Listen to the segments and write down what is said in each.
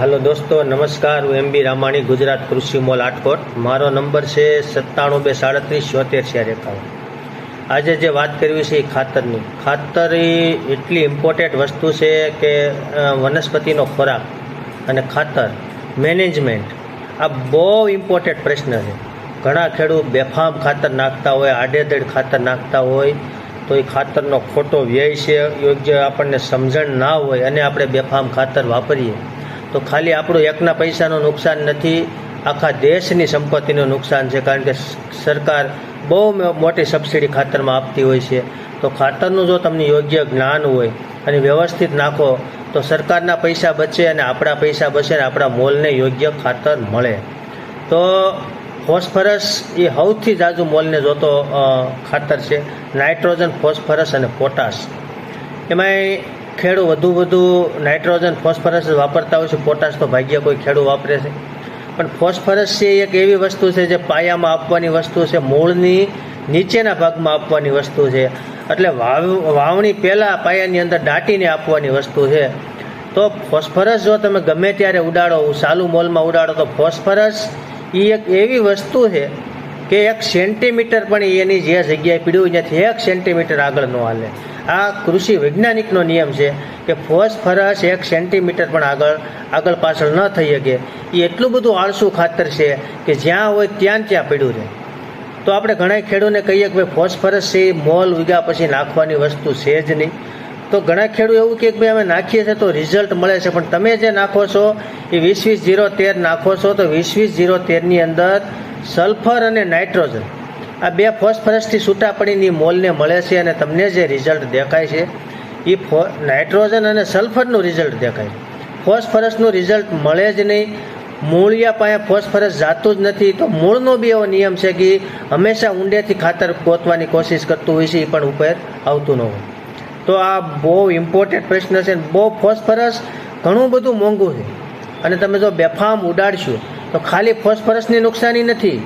હાલો દોસ્તો, નમસ્કાર. હું એમ બી રામાણી, ગુજરાત કૃષિ મોલ, આટકોટ. મારો નંબર છે સત્તાણું બે સાડત્રીસ છોતેર ચાર એકાવન આજે જે વાત કરવી છે એ ખાતરની. ખાતર એ એટલી ઇમ્પોર્ટન્ટ વસ્તુ છે કે વનસ્પતિનો ખોરાક અને ખાતર મેનેજમેન્ટ આ બહુ ઇમ્પોર્ટન્ટ પ્રશ્ન છે. ઘણા ખેડૂત બેફામ ખાતર નાખતા હોય, આડેધડ ખાતર નાખતા હોય, તો એ ખાતરનો ખોટો વ્યય છે. યોગ્ય આપણને સમજણ ના હોય, અને આપણે બેફામ ખાતર વાપરીએ. તો ખાલી આપણું એકના પૈસાનું નુકસાન નથી, આખા દેશની સંપત્તિનું નુકસાન છે, કારણ કે સરકાર બહુ મોટી સબસિડી ખાતરમાં આપતી હોય છે. તો ખાતરનું જો તમને યોગ્ય જ્ઞાન હોય અને વ્યવસ્થિત નાખો, તો સરકારના પૈસા બચે અને આપણા પૈસા બચે અને આપણા મોલને યોગ્ય ખાતર મળે. તો ફોસ્ફરસ એ સૌથી જાજુ મોલને જોતો ખાતર છે. નાઇટ્રોજન, ફોસ્ફરસ અને પોટાશ. એમાંય ખેડૂ વધુ વધુ નાઇટ્રોજન, ફોસ્ફરસ વાપરતા હોય છે, પોટાશ તો ભાગ્ય કોઈ ખેડૂ વાપરે છે. પણ ફોસ્ફરસ છે એક એવી વસ્તુ છે જે પાયામાં આપવાની વસ્તુ છે, મૂળની નીચેના ભાગમાં આપવાની વસ્તુ છે. એટલે વાવ, વાવણી પહેલાં પાયાની અંદર દાટીને આપવાની વસ્તુ છે. તો ફોસ્ફરસ જો તમે ગમે ત્યારે ઉડાડો સાલુ મોલમાં ઉડાડો, તો ફોસ્ફરસ એ એક એવી વસ્તુ છે કે એક સેન્ટીમીટર પણ એની જે જગ્યાએ પીડ્યું ત્યાંથી એક સેન્ટીમીટર આગળ ન હાલે. આ કૃષિ વૈજ્ઞાનિકનો નિયમ છે કે ફોસ્ફરસ એક સેન્ટીમીટર પણ આગળ આગળ પાછળ ન થઈ શકે. એ એટલું બધું આળસું ખાતર છે કે જ્યાં હોય ત્યાં ત્યાં પડ્યું રહે. તો આપણે ઘણા ખેડૂતને કહીએ કે ભાઈ ફોસ્ફરસ છે, મોલ ઉગ્યા પછી નાખવાની વસ્તુ છે જ નહીં. તો ઘણા ખેડૂત એવું કે ભાઈ અમે નાખીએ છીએ તો રિઝલ્ટ મળે છે. પણ તમે જે નાખો છો, એ વીસ વીસ જીરો તેર નાખો છો તો વીસ વીસ જીરો તેરની અંદર સલ્ફર અને નાઇટ્રોજન આ બે ફોસ્ફરસથી છૂટા પડીને મોલને મળે છે અને તમને જે રિઝલ્ટ દેખાય છે એ ફો, નાઇટ્રોજન અને સલ્ફરનું રિઝલ્ટ દેખાય. ફોસ્ફરસનું રિઝલ્ટ મળે જ નહીં. મૂળિયા પાસે ફોસ્ફરસ જાતું જ નથી. તો મૂળનો બી એવો નિયમ છે કે હંમેશા ઊંડેથી ખાતર ગોતવાની કોશિશ કરતું હોય છે એ પણ ઉપર આવતું ન હોય. તો આ બહુ ઇમ્પોર્ટન્ટ પ્રશ્ન છે. બહુ ફોસ્ફરસ ઘણું બધું મોંઘું છે. અને તમે જો બેફામ ઉડાડશો, તો ખાલી ફોસ્ફરસની નુકસાની નથી.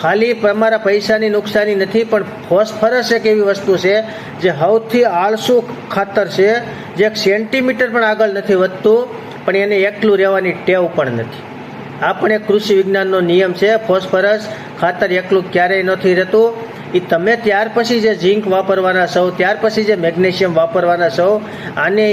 ખાલી તમારા પૈસાની નુકસાની નથી, પણ ફોસ્ફરસ એક એવી વસ્તુ છે જે સૌથી આળસુ ખાતર છે, જે એક સેન્ટીમીટર પણ આગળ નથી વધતું, પણ એને એકલું રહેવાની ટેવ પણ નથી. આ પણ એક કૃષિ વિજ્ઞાનનો નિયમ છે, ફોસ્ફરસ ખાતર એકલું ક્યારેય નથી રહેતું. એ તમે ત્યાર પછી જે ઝીંક વાપરવાના છો, ત્યાર પછી જે મેગ્નેશિયમ વાપરવાના છો, આને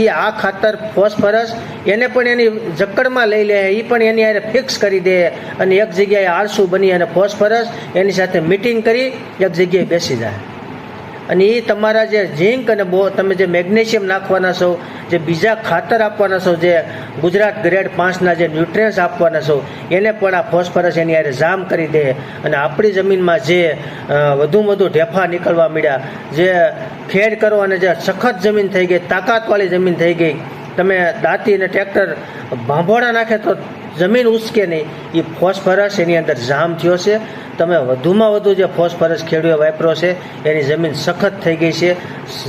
એ આ ખાતર ફોસ્ફરસ, એને પણ એની જકડમાં લઈ લે એ પણ એની હારે ફિક્સ કરી દે અને એક જગ્યાએ આળસું બની અને ફોસ્ફરસ એની સાથે મીટિંગ કરી, એક જગ્યાએ બેસી જાય. અને એ તમારા જે ઝીંક અને બો તમે જે મેગ્નેશિયમ નાખવાના છો, જે બીજા ખાતર આપવાના છો, જે ગુજરાત ગ્રેડ પાંચના જે ન્યુટ્રિયન્સ આપવાના છો, એને પણ આ ફોસ્ફરસ એની યારે જામ કરી દે. અને આપણી જમીનમાં જે વધુમાં વધુ ઢેફા નીકળવા મળ્યા જે ખેડ કરો અને જે સખત જમીન થઈ ગઈ, તાકાતવાળી જમીન થઈ ગઈ, તમે દાંતી અને ટ્રેક્ટર ભાંભોળા નાખે તો જમીન ઉસકે નહીં. એ ફોસ્ફરસ એની અંદર જામ થયો છે. તમે વધુમાં વધુ જે ફોસ્ફરસ ખેડૂએ વાપરો છે, એની જમીન સખત થઈ ગઈ છે.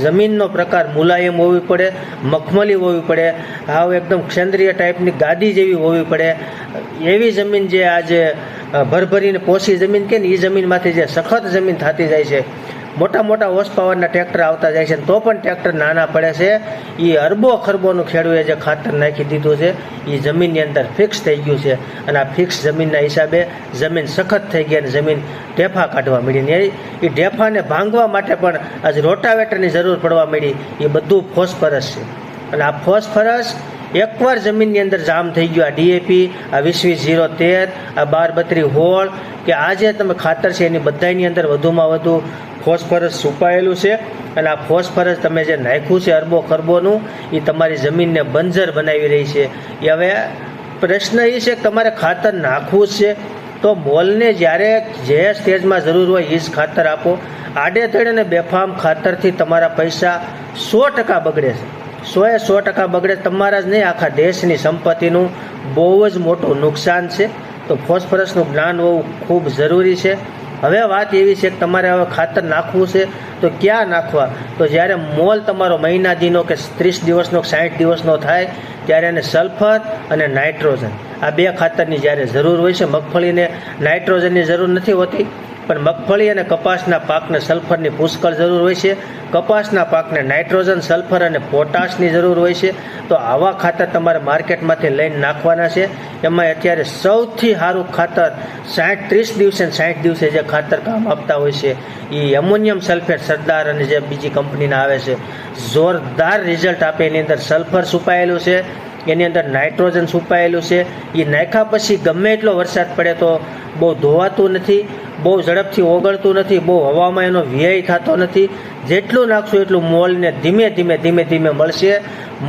જમીનનો પ્રકાર મુલાયમ હોવી પડે, મખમલી હોવી પડે હાવ એકદમ ક્ષેન્દ્રીય ટાઈપની ગાદી જેવી હોવી પડે. એવી જમીન જે આજે ભરભરીને પોષી જમીન કે ને એ જમીનમાંથી જે સખત જમીન થતી જાય છે. મોટા મોટા હોર્સ પાવરના ટ્રેક્ટર આવતા જાય છે તો પણ ટ્રેક્ટર નાના પડે છે. એ અરબો ખરબોનું ખેડૂએ જે ખાતર નાખી દીધું છે એ જમીનની અંદર ફિક્સ થઈ ગયું છે. અને આ ફિક્સ જમીનના હિસાબે જમીન સખત થઈ ગઈ અને જમીન ઢેફા કાઢવા મળી ને એ ઢેફાને ભાંગવા માટે પણ આજ રોટાવેટરની જરૂર પડવા મળી એ બધું ફોસ્ફરસ છે. અને આ ફોસ્ફરસ એકવાર જમીનની અંદર જામ થઈ ગયું, આ ડીએપી આ વીસ વીસ જીરો તેર, આ બાર બત્રી હોળ કે આ જે તમે ખાતર છે એની બધાની અંદર વધુમાં વધુ ફોસ્ફરસ છુપાયેલું છે અને આ ફોસ્ફરસ તમે જે નાખ્યું છે અરબો ખરબોનું એ તમારી જમીનને બંજર બનાવી રહી છે. એ હવે પ્રશ્ન એ છે કે તમારે ખાતર નાખવું છે તો મોલને જ્યારે જે સ્ટેજમાં જરૂર હોય એ જ ખાતર આપો. આડેધડ અને બેફામ ખાતરથી તમારા પૈસા સો ટકા બગડે છે. સોએ સો ટકા બગડે તમારા જ નહીં, આખા દેશની સંપત્તિનું બહુ જ મોટું નુકસાન છે. તો ફોસ્ફરસનું જ્ઞાન હોવું ખૂબ જરૂરી છે. હવે વાત એવી છે કે તમારે હવે ખાતર નાખવું છે, તો ક્યાં નાખવા? તો જ્યારે મોલ તમારો મહિના દીનો કે ત્રીસ દિવસનો સાઠ દિવસનો થાય, ત્યારે એને સલ્ફર અને નાઇટ્રોજન. આ બે ખાતરની જ્યારે જરૂર હોય છે, મગફળીને નાઇટ્રોજનની જરૂર નથી હોતી. પણ મગફળી અને કપાસના પાકને સલ્ફરની પુષ્કળ જરૂર હોય છે. કપાસના પાકને નાઇટ્રોજન, સલ્ફર અને પોટાશની જરૂર હોય છે. તો આવા ખાતર તમારે માર્કેટમાંથી લઈને નાખવાના છે. એમાં અત્યારે સૌથી સારું ખાતર સાઠ ત્રીસ દિવસે સાઠ દિવસે જે ખાતર કામ આપતા હોય છે, એ એમોનિયમ સલ્ફેટ સરદાર અને જે બીજી કંપનીના આવે છે. જોરદાર રિઝલ્ટ આપે. એની અંદર સલ્ફર છુપાયેલું છે, એની અંદર નાઇટ્રોજન છુપાયેલું છે. એ નાખ્યા પછી ગમે એટલો વરસાદ પડે તો બહુ ધોવાતું નથી. બહુ ઝડપથી ઓગળતું નથી, બહુ હવામાં એનો વ્યય થતો નથી. જેટલું નાખશું એટલું મોલને ધીમે ધીમે ધીમે ધીમે મળશે.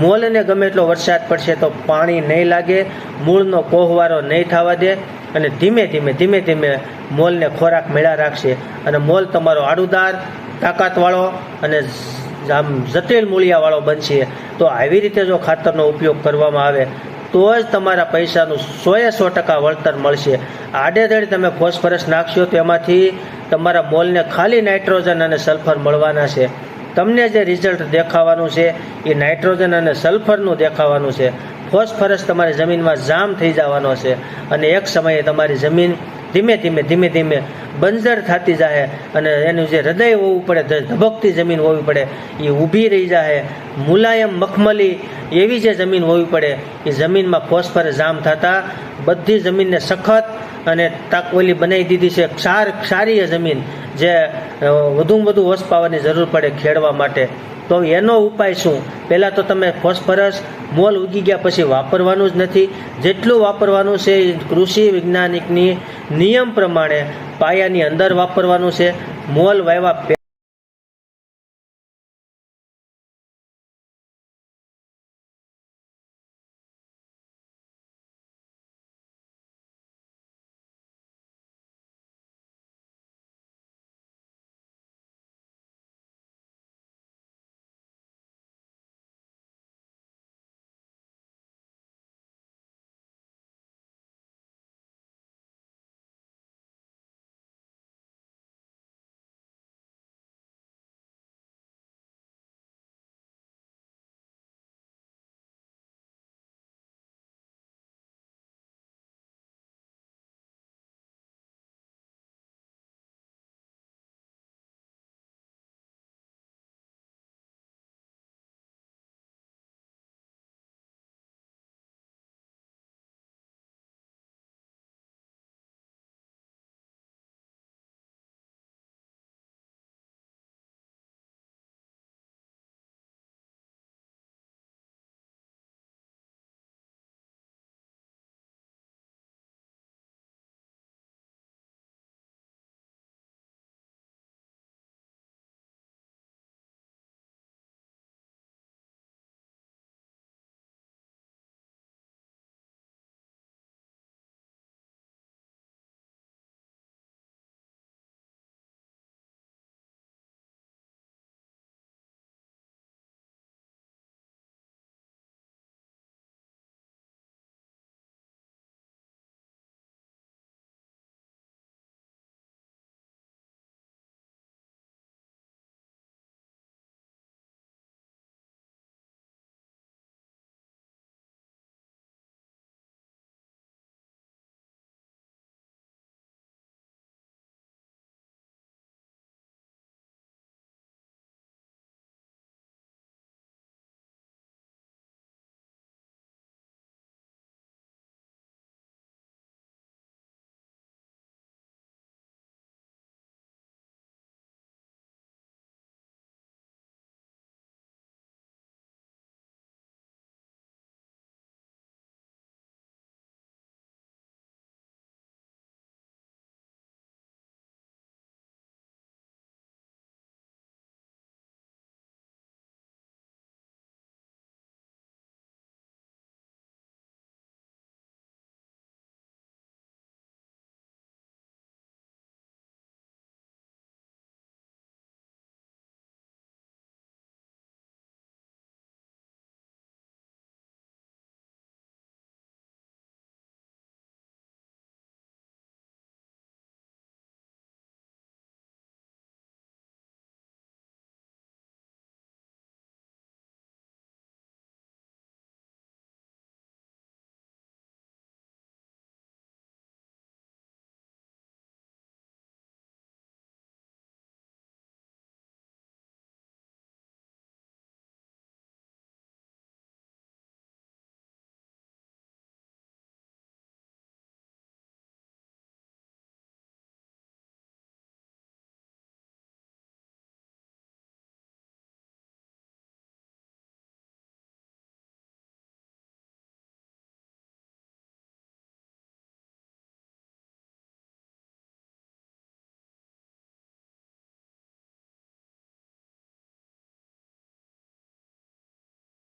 મોલને ગમે એટલો વરસાદ પડશે તો પાણી નહીં લાગે, મૂળનો કોહવારો નહીં થવા દે અને ધીમે ધીમે ધીમે ધીમે મોલને ખોરાક મેળા રાખશે. અને મોલ તમારો આડુદાર, તાકાતવાળો અને આમ જટિલ મૂળિયાવાળો બનશે. તો આવી રીતે જો ખાતરનો ઉપયોગ કરવામાં આવે તો જ તમારા પૈસાનું સોએ સો ટકા વળતર મળશે. આડેધડ તમે ફોસ્ફરસ નાખશો તો એમાંથી તમારા બોલને ખાલી નાઇટ્રોજન અને સલ્ફર મળવાના છે. તમને જે રિઝલ્ટ દેખાવાનું છે, એ નાઇટ્રોજન અને સલ્ફરનું દેખાવાનું છે. ફોસ્ફરસ તમારી જમીનમાં જામ થઈ જવાનો છે અને એક સમયે તમારી જમીન ધીમે ધીમે ધીમે ધીમે બંજર થતી જાય અને એનું જે હૃદય હોવું પડે ધબકતી જમીન હોવી પડે, એ ઊભી રહી જાય. મુલાયમ મખમલી એવી જે જમીન હોવી પડે એ જમીનમાં ફોસ્ફરસ જામ થતાં બધી જમીનને સખત અને તાકવલી બનાવી દીધી છે. ક્ષાર, ક્ષારીય જમીન જે વધુમાં વધુ હોશ પાવાની જરૂર પડે ખેડવા માટે. તો એનો ઉપાય શું? પહેલાં તો તમે ફોસ્ફરસ મોલ ઉગી ગયા પછી વાપરવાનું જ નથી. જેટલું વાપરવાનું છે એ કૃષિ વૈજ્ઞાનિકની નિયમ પ્રમાણે પાયાની અંદર વાપરવાનું છે. મોલ વાવ્યા